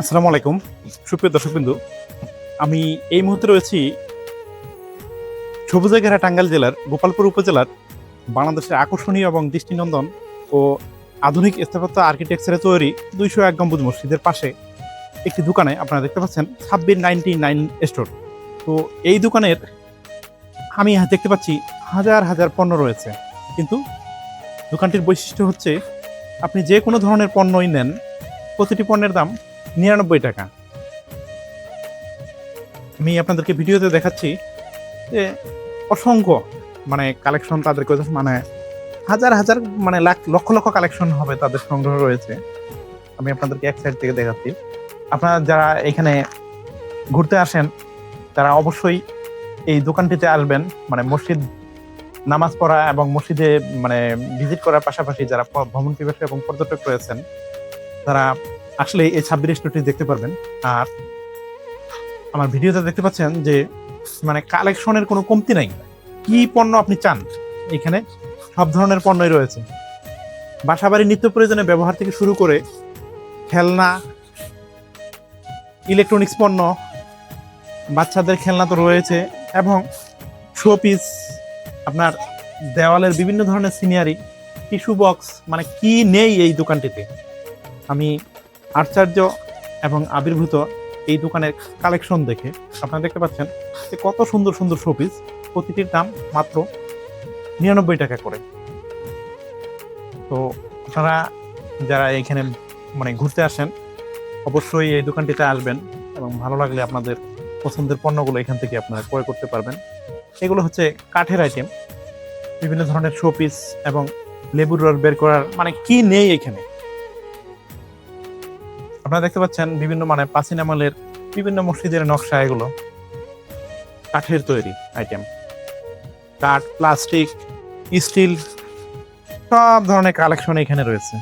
আসসালামু আলাইকুম। সুপ্রিয় দর্শকবিন্দু, আমি এই মুহূর্তে রয়েছি সবুজাঘেরা টাঙ্গাইল জেলার গোপালপুর উপজেলার বাংলাদেশের আকর্ষণীয় এবং দৃষ্টিনন্দন ও আধুনিক স্থাপত্য আর্কিটেকচারে তৈরি দুইশো এক গম্বুজ মসজিদের পাশে একটি দোকানে আপনারা দেখতে পাচ্ছেন ছাব্বিশ নাইনটি নাইন স্টোর। তো এই দোকানের আমি দেখতে পাচ্ছি হাজার হাজার পণ্য রয়েছে। কিন্তু দোকানটির বৈশিষ্ট্য হচ্ছে আপনি যে কোনো ধরনের পণ্যই নেন, প্রতিটি পণ্যের দাম নিরানব্বই টাকা। আমি আপনাদেরকে ভিডিওতে দেখাচ্ছি যে অসংখ্য মানে কালেকশন তাদের মানে হাজার হাজার মানে লাখ, লক্ষ লক্ষ কালেকশন হবে তাদের সংগ্রহ রয়েছে। আমি আপনাদেরকে এক সাইড থেকে দেখাচ্ছি। আপনারা যারা এখানে ঘুরতে আসেন, তারা অবশ্যই এই দোকানটিতে আসবেন। মানে মসজিদ, নামাজ পড়া এবং মসজিদে মানে ভিজিট করার পাশাপাশি যারা ভ্রমণ পিপাসী এবং পর্যটক রয়েছেন, তারা আসলে এই ছাব্বিশ স্টোরটি দেখতে পারবেন। আর আমার ভিডিওতে দেখতে পাচ্ছেন যে মানে কালেকশনের কোনো কমতি নাই। কি পণ্য আপনি চান? এখানে সব ধরনের পণ্যই রয়েছে। বাসাবাড়ির নিত্য প্রয়োজনে ব্যবহার থেকে শুরু করে খেলনা ইলেকট্রনিক্স পণ্য, বাচ্চাদের খেলনা তো রয়েছে এবং শোপিস আপনার দেওয়ালের বিভিন্ন ধরনের সিনিয়ারি টিস্যু বক্স মানে কি নেই এই দোকানটিতে? আমি আশ্চর্য এবং আবির্ভূত এই দোকানের কালেকশন দেখে আপনারা দেখতে পাচ্ছেন যে কত সুন্দর সুন্দর শোপিস প্রতিটির দাম মাত্র নিরানব্বই টাকা করে। তো আপনারা যারা এখানে মানে ঘুরতে আসেন, অবশ্যই এই দোকানটিতে আসবেন এবং ভালো লাগলে আপনাদের পছন্দের পণ্যগুলো এখান থেকে আপনারা ক্রয় করতে পারবেন। এগুলো হচ্ছে কাঠের আইটেম বিভিন্ন ধরনের শোপিস এবং লেবুর রস বের করার মানে কি নেই এখানে? আপনারা দেখতে পাচ্ছেন বিভিন্ন মানে প্রাচীন আমলের বিভিন্ন মসজিদের নকশা এগুলো। কাঠের তৈরি আইটেম কাঠ প্লাস্টিক স্টিল সব ধরনের কালেকশন এখানে রয়েছে।